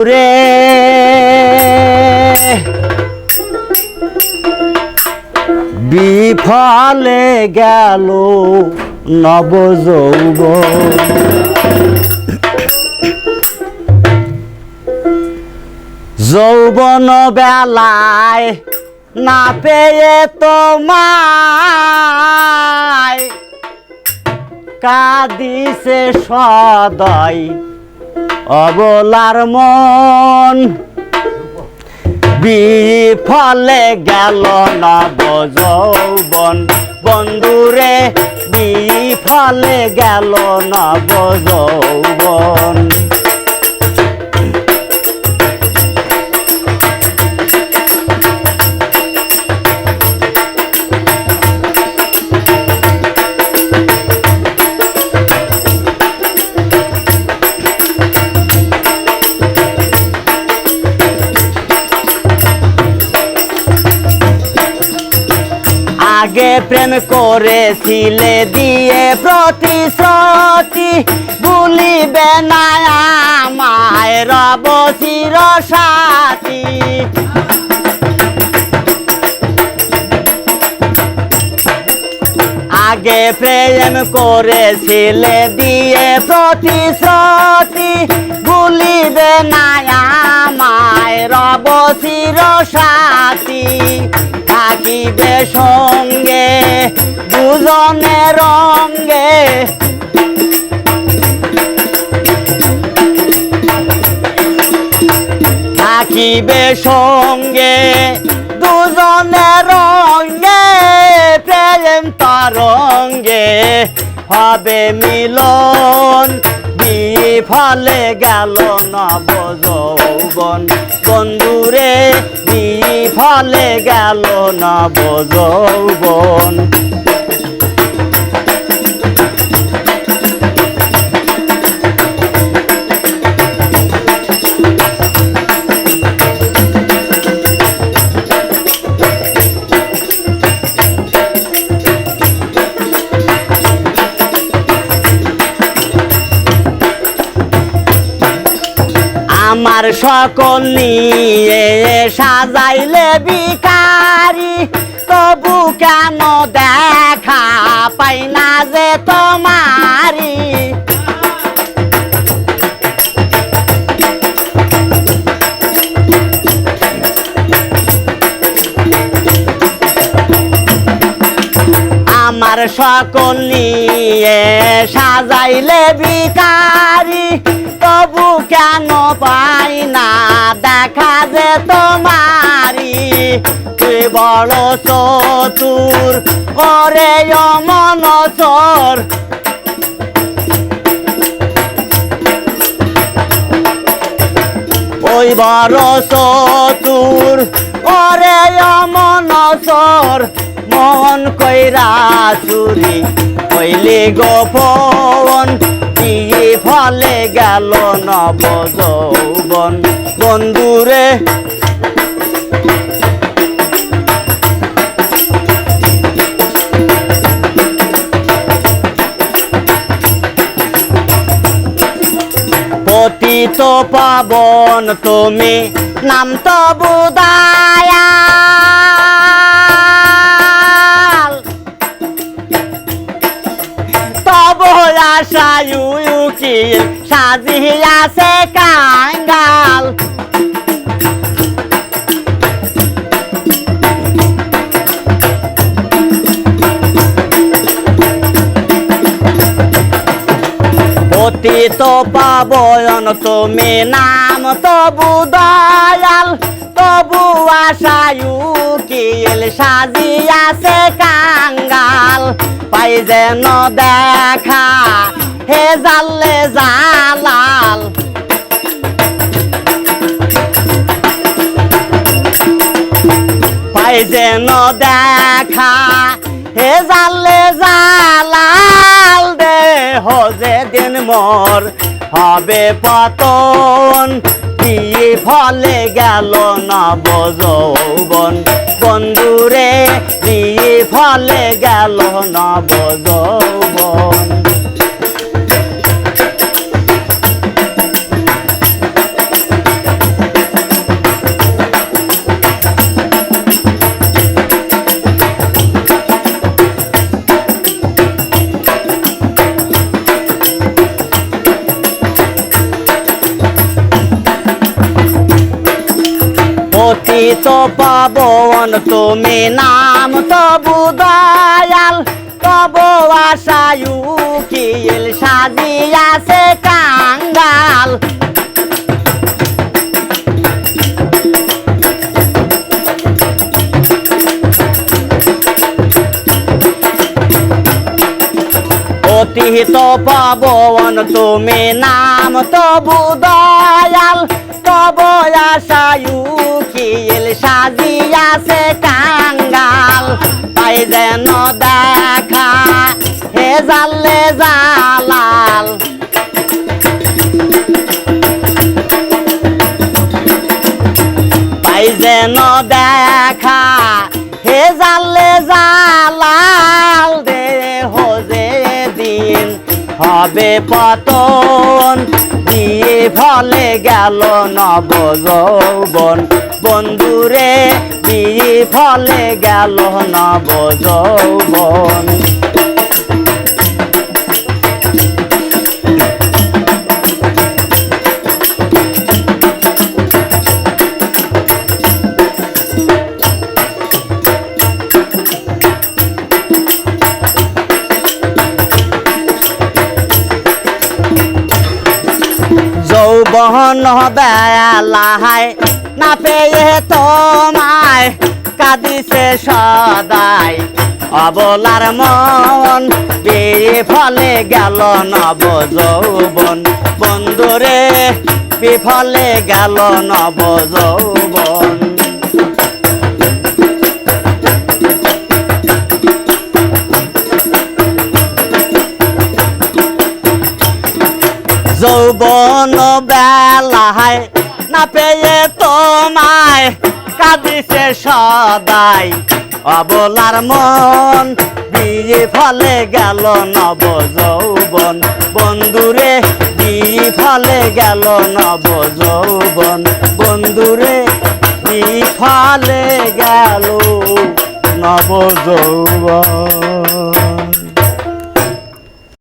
রে। বিফলে গেল নব যৌবন বেলায় না পেয়ে তোমায় কাদিছে সদয় অবলার মন। বিফলে গেল নব যৌবন বন্ধুরে বিফলে গেল নব আগে প্রেম করেছিলে, দিয়ে প্রতিশ্রুতি ভুলিবে না আমায় রব চির সাথী। আগে প্রেম করেছিলে, দিয়ে প্রতিশ্রুতি ভুলিবে না আমায় রব চির সাথী। থাকিবে সঙ্গে, দুজনে রঙ্গে। থাকিবে সঙ্গে দুজনের রঙ্গে, প্রেম তরঙ্গে। হবে মিলন, বিফলে গেল নব যৌবন বন্ধুরে বিফলে গেল না যৌবন আমার সকল নিয়ে সাজাইলে বিকারি তবু কেন দেখা পাই না যে তোমারি আমার সকল নিয়ে সাজাইলে বিকারি তবু কেন পাই না? দেখা যে তোমারি, তুই বড় চতুর করে মনসর। ওই বড় চতুর করে ওরে মনসর। মন কইরা চুরি হইলে গোপন, দিয়ে ফলে গেল নব যৌবন বন্ধুরে, পতিত পাবন তুমি নাম তো বুদায়াল আশায় উকিল সাজিয়াছে কাঙ্গাল। পতিত পাবয়ন তুমি নাম তবু দয়াল। তবু আশায় উকিল সাজিয়াছে কাঙ্গাল। পাই যেন দেখা, হে জাল্লে জালাল। পাই যেন দেখা, হে জাল্লে জালাল। দেহ যে দিন মোর হবে পতন। কি ফলে গেল না যৌবন বন্ধুরে কি ফলে গেল নব যৌবন অতীত পাবন তুমি নাম তবু দয়াল তব আশায় উকিল সাজিয়াছে কাঙ্গাল অতীত পাবন তুমি নাম তবু দয়াল তব আশায় উকিল সাজিয়াছে কাঙ্গাল তাই যেন দেখা হে জাল্লে জালাল। তাই যেন দেখা হে জাল্লে জালাল দে হোজে দিন হবে পতন, দিয়ে ফলে গেল নব যৌবন বন্ধুরে দিয়ে ফলে গেল নব যৌবন যৌবন বেলাহায় না পেয়ে তোমায় কাঁদিছে সদাই। অবলার মন বেয়ে ফলে গেল নব যৌবন বন্ধুরে বিফলে গেল নব যৌবন যৌবন বেলায় না পেয়ে তোমায় কাঁদিছে সদাই। অবলার মন বিয়ে ফলে গেল নব যৌবন বন্ধুরে বিয়ে ফলে গেল নব যৌবন বন্ধুরে বিয়ে ফলে গেল নব যৌবন